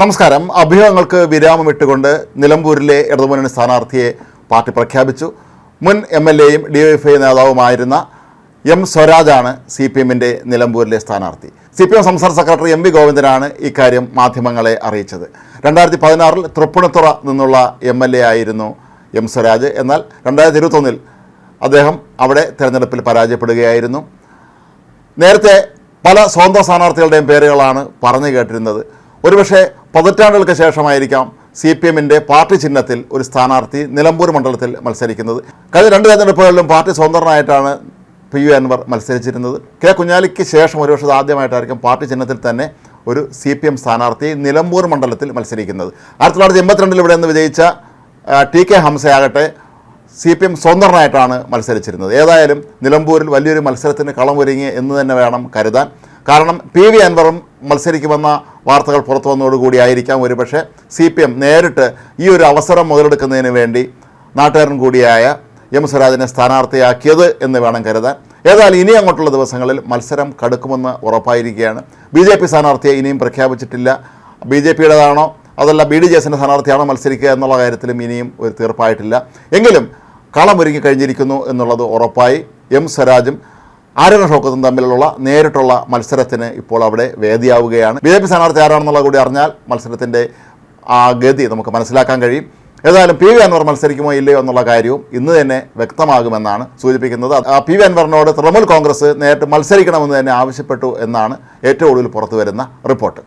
നമസ്കാരം. അഭ്യൂഹങ്ങൾക്ക് വിരാമമിട്ടുകൊണ്ട് നിലമ്പൂരിലെ ഇടതുമുന്നണി സ്ഥാനാർത്ഥിയെ പാർട്ടി പ്രഖ്യാപിച്ചു. മുൻ എം എൽ എയും ഡി എഫ് ഐ നേതാവുമായിരുന്ന എം സ്വരാജാണ് സി പി എമ്മിന്റെ നിലമ്പൂരിലെ സ്ഥാനാർത്ഥി. സി പി എം സംസ്ഥാന സെക്രട്ടറി എം വി ഗോവിന്ദനാണ് ഇക്കാര്യം മാധ്യമങ്ങളെ അറിയിച്ചത്. രണ്ടായിരത്തി പതിനാറിൽ തൃപ്പൂണിത്തുറ നിന്നുള്ള എം എൽ എ ആയിരുന്നു എം സ്വരാജ്. എന്നാൽ രണ്ടായിരത്തി ഇരുപത്തൊന്നിൽ അദ്ദേഹം അവിടെ തിരഞ്ഞെടുപ്പിൽ പരാജയപ്പെടുകയായിരുന്നു. നേരത്തെ പല സ്വന്തം സ്ഥാനാർത്ഥികളുടെയും പേരുകളാണ് പറഞ്ഞു കേട്ടിരുന്നത്. ഒരുപക്ഷെ പതിറ്റാണ്ടുകൾക്ക് ശേഷമായിരിക്കാം സി പി എമ്മിന്റെ പാർട്ടി ചിഹ്നത്തിൽ ഒരു സ്ഥാനാർത്ഥി നിലമ്പൂർ മണ്ഡലത്തിൽ മത്സരിക്കുന്നത്. കഴിഞ്ഞ രണ്ട് തെരഞ്ഞെടുപ്പുകളിലും പാർട്ടി സ്വതന്ത്രനായിട്ടാണ് പി യു അൻവർ മത്സരിച്ചിരുന്നത്. കെ കുഞ്ഞാലിക്ക് ശേഷം ഒരു വർഷത്തെ ആദ്യമായിട്ടായിരിക്കും പാർട്ടി ചിഹ്നത്തിൽ തന്നെ ഒരു സി പി എം സ്ഥാനാർത്ഥി നിലമ്പൂർ മണ്ഡലത്തിൽ മത്സരിക്കുന്നത്. ആയിരത്തി തൊള്ളായിരത്തി എൺപത്തിരണ്ടിൽ ഇവിടെ നിന്ന് വിജയിച്ച ടി കെ ഹംസയാകട്ടെ സി പി എം സ്വതന്ത്രനായിട്ടാണ് മത്സരിച്ചിരുന്നത്. ഏതായാലും നിലമ്പൂരിൽ വലിയൊരു മത്സരത്തിന് കളമൊരുങ്ങി എന്ന് തന്നെ വേണം കരുതാൻ. കാരണം പി വി അൻവറും മത്സരിക്കുമെന്ന വാർത്തകൾ പുറത്തു വന്നതോടുകൂടിയായിരിക്കാം ഒരുപക്ഷെ സി പി എം നേരിട്ട് ഈ ഒരു അവസരം മുതലെടുക്കുന്നതിന് വേണ്ടി നാട്ടുകാരൻ കൂടിയായ എം സ്വരാജിനെ സ്ഥാനാർത്ഥിയാക്കിയത് എന്ന് വേണം കരുതാൻ. ഏതായാലും ഇനി അങ്ങോട്ടുള്ള ദിവസങ്ങളിൽ മത്സരം കടുക്കുമെന്ന് ഉറപ്പായിരിക്കുകയാണ്. ബി ജെ പി സ്ഥാനാർത്ഥിയെ ഇനിയും പ്രഖ്യാപിച്ചിട്ടില്ല. ബി ജെ പിയുടേതാണോ അതല്ല ബി ഡി ജെ എസിന്റെ സ്ഥാനാർത്ഥിയാണോ മത്സരിക്കുക എന്നുള്ള കാര്യത്തിലും ഇനിയും ഒരു തീർപ്പായിട്ടില്ല. എങ്കിലും കളമൊരുങ്ങി കഴിഞ്ഞിരിക്കുന്നു എന്നുള്ളത് ഉറപ്പായി. എം സ്വരാജും ആര്യന ഷോക്കത്തും തമ്മിലുള്ള നേരിട്ടുള്ള മത്സരത്തിന് ഇപ്പോൾ അവിടെ വേദിയാവുകയാണ്. ബി ജെ പി സ്ഥാനാർത്ഥി ആരാണെന്നുള്ള കൂടി അറിഞ്ഞാൽ മത്സരത്തിന്റെ ആ ഗതി നമുക്ക് മനസ്സിലാക്കാൻ കഴിയും. ഏതായാലും പി വി അൻവർ മത്സരിക്കുമോ ഇല്ലയോ എന്നുള്ള കാര്യവും ഇന്ന് തന്നെ വ്യക്തമാകുമെന്നാണ് സൂചിപ്പിക്കുന്നത്. പി വി അൻവറിനോട് തൃണമൂൽ കോൺഗ്രസ് നേരിട്ട് മത്സരിക്കണമെന്ന് തന്നെ ആവശ്യപ്പെട്ടു എന്നാണ് ഏറ്റവും ഒടുവിൽ പുറത്തു വരുന്ന റിപ്പോർട്ട്.